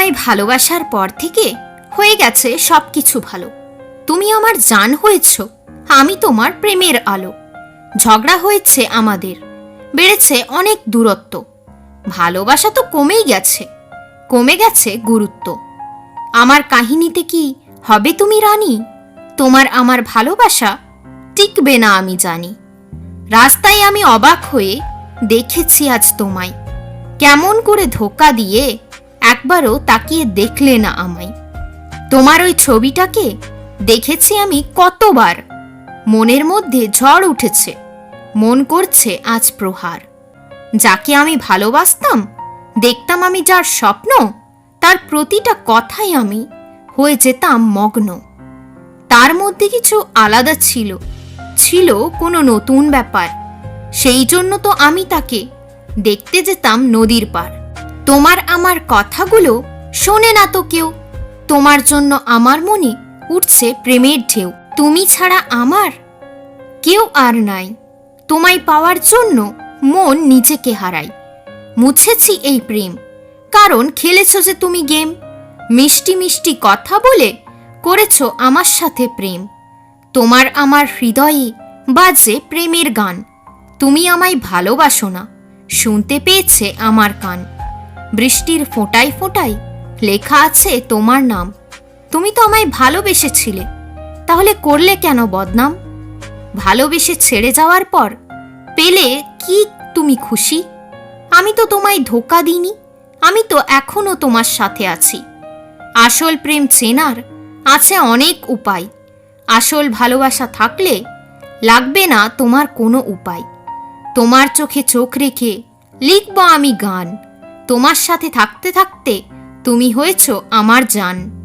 তোমায় ভালোবাসার পর থেকে হয়ে গেছে সব কিছু ভালো। তুমি আমার জান হয়েছ, আমি তোমার প্রেমের আলো। ঝগড়া হয়েছে আমাদের, বেড়েছে অনেক দূরত্ব। ভালোবাসা তো কমেই গেছে, কমে গেছে গুরুত্ব। আমার কাহিনীতে কি হবে তুমি রানী? তোমার আমার ভালোবাসা টিকবে না আমি জানি। রাস্তায় আমি অবাক হয়ে দেখেছি আজ তোমায়। কেমন করে ধোকা দিয়ে একবারও তাকিয়ে দেখলে না আমায়। তোমার ওই ছবিটাকে দেখেছি আমি কতবার। মনের মধ্যে ঝড় উঠেছে। মন করছে আজ প্রহার। যাকে আমি ভালোবাসতাম, দেখতাম আমি যার স্বপ্ন, তার প্রতিটা কথাই আমি হয়ে যেতাম মগ্ন। তার মধ্যে কিছু আলাদা ছিল। ছিল কোনো নতুন ব্যাপার। সেই জন্য তো আমি তাকে দেখতে যেতাম নদীর পার তোমার আমার কথাগুলো শোনে না তো কেউ। তোমার জন্য আমার মনে উঠছে প্রেমের ঢেউ। তুমি ছাড়া আমার কেউ আর নাই। তোমায় পাওয়ার জন্য মন নিজেকে হারাই মুছেছি এই প্রেম। কারণ খেলেছ যে তুমি গেম। মিষ্টি মিষ্টি কথা বলে করেছ আমার সাথে প্রেম। তোমার আমার হৃদয়ে বাজে প্রেমের গান। তুমি আমায় ভালোবাসো না। শুনতে পেয়েছে আমার কান। বৃষ্টির ফোঁটায় ফোঁটায় লেখা আছে তোমার নাম। তুমি তো আমায় ভালোবেসেছিলে। তাহলে করলে কেন বদনাম? ভালোবেসে ছেড়ে যাওয়ার পর পেলে কি তুমি খুশি? আমি তো তোমায় ধোকা দিইনি, আমি তো এখনও তোমার সাথে আছি। আসল প্রেম চেনার আছে অনেক উপায়। আসল ভালোবাসা থাকলে লাগবে না তোমার কোনো উপায়। তোমার চোখে চোখ রেখে লিখব আমি গান। তোমার সাথে থাকতে থাকতে তুমি হয়েছ আমার জান।